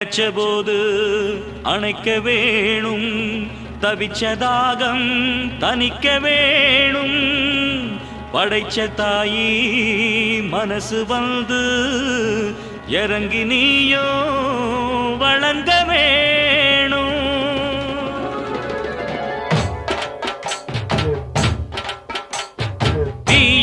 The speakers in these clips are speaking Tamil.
போது அணைக்க வேணும் தவிச்சதாகம் தணிக்க வேணும். படைச்ச தாயி மனசு வந்து இறங்கி நீயோ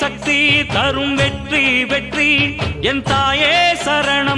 சக்தி தரும் வெற்றி வெற்றி. என் தாயே சரணம்.